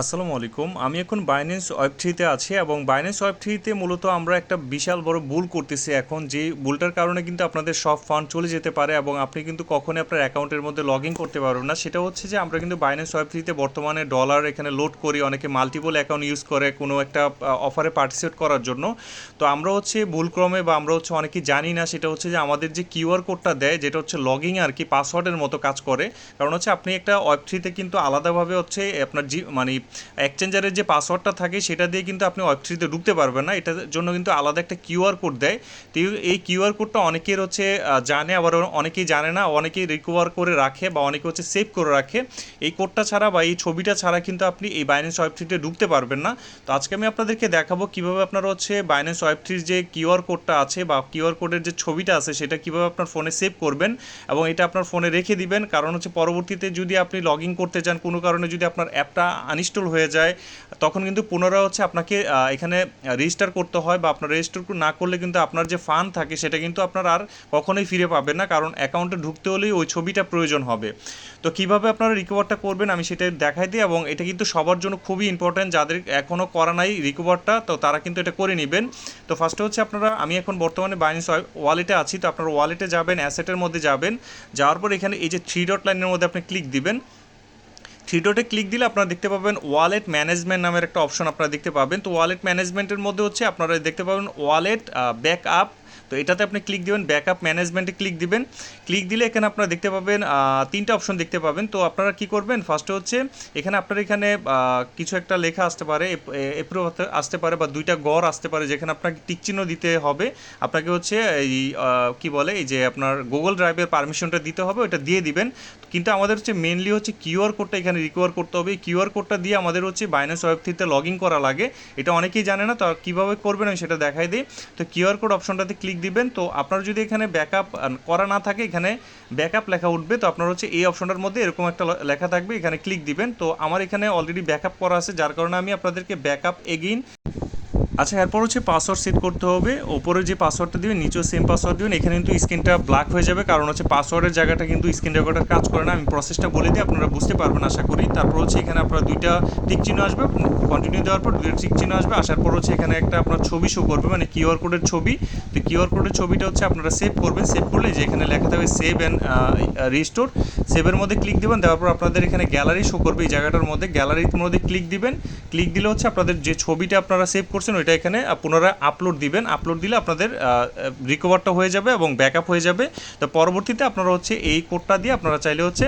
আসসালামু আলাইকুম। আমি এখন বাইন্যান্স ওয়েব থ্রিতে আছি এবং বাইন্যান্স ওয়েব থ্রিতে মূলত আমরা একটা বিশাল বড় ভুল করতেছি এখন, যে ভুলটার কারণে কিন্তু আপনাদের সব ফান্ড চলে যেতে পারে এবং আপনি কিন্তু কখনই আপনার অ্যাকাউন্টের মধ্যে লগ ইন করতে পারবেন না। সেটা হচ্ছে যে আমরা কিন্তু বাইন্যান্স ওয়েব থ্রিতে বর্তমানে ডলার এখানে লোড করি, অনেকে মাল্টিপল অ্যাকাউন্ট ইউজ করে কোনো একটা অফারে পার্টিসিপেট করার জন্য। তো আমরা হচ্ছে ভুলক্রমে বা আমরা হচ্ছে অনেকে জানি না, সেটা হচ্ছে যে আমাদের যে কিউআর কোডটা দেয়, যেটা হচ্ছে লগিং আর কি পাসওয়ার্ডের মতো কাজ করে। কারণ হচ্ছে আপনি একটা ওয়েব থ্রিতে কিন্তু আলাদাভাবে হচ্ছে আপনার জি মানে এক্সচেঞ্জারের যে পাসওয়ার্ডটা থাকে, সেটা দিয়ে কিন্তু আপনি ওয়েব থ্রিতে ঢুকতে পারবেন না। এটার জন্য কিন্তু আলাদা একটা কিউআর কোড দেয়। তো এই- কিউআর কোডটা অনেকের হচ্ছে জানে, আবার অনেকেই জানে না, অনেকেই রিকভার করে রাখে বা অনেকে হচ্ছে সেভ করে রাখে। এই কোডটা ছাড়া বা এই ছবিটা ছাড়া কিন্তু আপনি এই বাইন্যান্স ওয়েব থ্রিতে ঢুকতে পারবেন না। তো আজকে আমি আপনাদেরকে দেখাবো কীভাবে আপনার হচ্ছে বাইন্যান্স ওয়েব থ্রির যে কিউআর কোডটা আছে বা কিউআর কোডের যে ছবিটা আছে, সেটা কীভাবে আপনার ফোনে সেভ করবেন এবং এটা আপনার ফোনে রেখে দিবেন। কারণ হচ্ছে পরবর্তীতে যদি আপনি লগ ইন করতে চান, কোনো কারণে যদি আপনার অ্যাপটা আনইনস্টল হয়ে যায়, তখন কিন্তু পুনরায় হচ্ছে আপনাকে এখানে রেজিস্টার করতে হয় বা আপনার রেজিস্টার না করলে কিন্তু আপনার যে ফান্ড থাকে সেটা কিন্তু আপনার আর কখনোই ফিরে পাবেন না, কারণ অ্যাকাউন্টে ঢুকতে হলেই ওই ছবিটা প্রয়োজন হবে। তো কীভাবে আপনারা রিকভারটা করবেন আমি সেটা দেখাই দিই এবং এটা কিন্তু সবার জন্য খুবই ইম্পর্ট্যান্ট যাদের এখনও করা নাই রিকভারটা তো তারা কিন্তু এটা করে নেবেন। তো ফার্স্টে হচ্ছে আপনারা, আমি এখন বর্তমানে বাইন্যান্স ওয়ালেটে আছি, তো আপনারা ওয়ালেটে যাবেন অ্যাসেটের মধ্যে যাবেন, যাওয়ার পর এখানে এই যে থ্রি ডট লাইনের মধ্যে আপনি ক্লিক দিবেন। থ্রি ডটে ক্লিক দিলে আপনারা দেখতে পাবেন ওয়ালেট ম্যানেজমেন্ট নামের একটা অপশন আপনারা দেখতে পাবেন। তো ওয়ালেট ম্যানেজমেন্টের মধ্যে হচ্ছে আপনারা দেখতে পাবেন ওয়ালেট ব্যাক আপ তো এটাতে আপনি ক্লিক দিবেন ব্যাকআপ ম্যানেজমেন্টে ক্লিক দিবেন। ক্লিক দিলে এখানে আপনারা দেখতে পাবেন তিনটা অপশন দেখতে পাবেন। তো আপনারা কি করবেন? ফার্স্টে হচ্ছে, এখানে আপনার এখানে কিছু একটা লেখা আসতে পারে এপ্রুভ আসতে পারে বা দুইটা গড় আসতে পারে যেখানে আপনাকে টিক চিহ্ন দিতে হবে। আপনাকে হচ্ছে এই কি বলে, এই যে আপনার গুগল ড্রাইভের পারমিশনটা দিতে হবে ওটা দিয়ে দিবেন। কিন্তু আমাদের হচ্ছে মেনলি হচ্ছে কিউআর কোডটা এখানে রিকভার করতে হবে। কিউআর কোডটা দিয়ে আমাদের হচ্ছে বাইন্যান্স ওয়েব থ্রিতে লগ ইন করা লাগে। এটা অনেকেই জানে না, তো কীভাবে করবেন আমি সেটা দেখাই দিই। তো কিউআর কোড অপশনটাতে ক্লিক দিবেন, তো আপনার যদি এখানে ব্যাকআপ করা না থাকে, এখানে ব্যাকআপ লেখা উঠবে, তো আপনার হচ্ছে এই অপশনটার মধ্যে এরকম একটা লেখা থাকবে, এখানে ক্লিক দিবেন। তো আমার এখানে অলরেডি ব্যাকআপ করা আছে, যার কারণে আমি আপনাদেরকে ব্যাকআপ এগেইন আচ্ছা এরপর হচ্ছে পাসওয়ার্ড সেট করতে হবে। ওপরে যে পাসওয়ার্ডটা দিবেন নিচেও সেম পাসওয়ার্ড দিবেন, এখানে কিন্তু স্ক্রিনটা ব্ল্যাক হয়ে যাবে। কারণ হচ্ছে পাসওয়ার্ডের জায়গাটা কিন্তু স্ক্রিন রেকর্ডার কাজ করে না। আমি প্রসেসটা বলে দিই, আপনারা বুঝতে পারবেন, আশা করি। তারপর হচ্ছে এখানে আপনার দুইটা টিক চিহ্ন আসবে। কন্টিনিউ দেওয়ার পর দুইটা টিক চিহ্ন আসবে। আসার পর হচ্ছে এখানে একটা আপনার ছবি শো করবে মানে কিউআর কোডের ছবি। তো কিউআর কোডের ছবিটা হচ্ছে আপনারা সেভ করবেন। সেভ করলে যে এখানে লেখা থাকবে সেভ অ্যান্ড রিস্টোর সেভের মধ্যে ক্লিক দিবেন, দেওয়ার পর আপনাদের এখানে গ্যালারি শো করবে। এই জায়গাটার মধ্যে গ্যালারির মধ্যে ক্লিক দিবেন। ক্লিক দিলে হচ্ছে আপনাদের যে ছবিটা আপনারা সেভ করছেন ওইটা এখানে পুনরায় আপলোড দিবেন। আপলোড দিলে আপনাদের রিকভারটা হয়ে যাবে এবং ব্যাকআপ হয়ে যাবে। তো পরবর্তীতে আপনারা হচ্ছে এই কোডটা দিয়ে আপনারা চাইলে হচ্ছে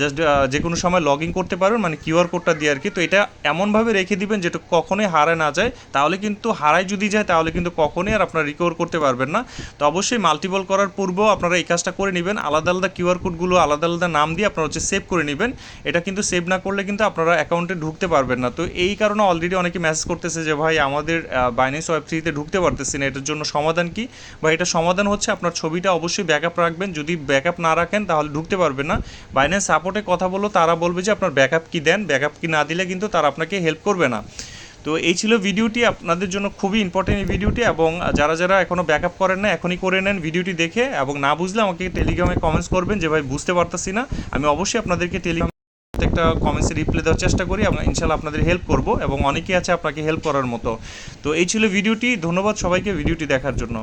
জাস্ট যে কোনো সময় লগ ইন করতে পারবেন মানে কিউআর কোডটা দিয়ে আর কি তো এটা এমনভাবে রেখে দিবেন যেটা কখনোই হারায় না যায়। তাহলে কিন্তু হারায় যদি যায়, তাহলে কিন্তু কখনোই আর আপনারা রিকভার করতে পারবেন না। তো অবশ্যই মাল্টিপল করার পূর্বেও আপনারা এই কাজটা করে নেবেন। আলাদা আলাদা কিউআর কোডগুলো আলাদা আলাদা নাম দিয়ে আপনারা হচ্ছে সেভ করে নেবেন। এটা কিন্তু সেভ না করলে কিন্তু আপনারা অ্যাকাউন্টে ঢুকতে পারবেন না। তো এই কারণে অলরেডি অনেকে মেসেজ করতেছে যে, ভাই, আমাদের বাইন্যান্স ওয়েব থ্রিতে ঢুকতে পারতেছি না। এটার জন্য সমাধান কি? বা এটা সমাধান হচ্ছে আপনার ছবিটা অবশ্যই ব্যাকআপ রাখবেন। যদি ব্যাকআপ না রাখেন, তাহলে ঢুকতে পারবেন না। বাইন্যান্স সাপোর্টে কথা বলল, তারা বলবে যে আপনার ব্যাকআপ কি দেন? ব্যাকআপ কি না দিলে কিন্তু তারা আপনাকে হেল্প করবে না। তো এই ছিল ভিডিওটি, আপনাদের জন্য খুবই ইম্পর্টেন্ট এই ভিডিওটি এবং যারা যারা এখনও ব্যাকআপ করেন না, এখনই করে নেন ভিডিওটি দেখে এবং না বুঝলে আমাকে টেলিগ্রামে কমেন্টস করবেন যে, ভাই, বুঝতে পারতেছি না। আমি অবশ্যই আপনাদেরকে টেলিগ্রাম প্রত্যেকটা কমেন্টসে রিপ্লাই দেওয়ার চেষ্টা করি আমরা ইনশাল্লাহ আপনাদের হেল্প করব এবং অনেকেই আছে আপনাকে হেল্প করার মতো। তো এই ছিল ভিডিওটি, ধন্যবাদ সবাইকে ভিডিওটি দেখার জন্য।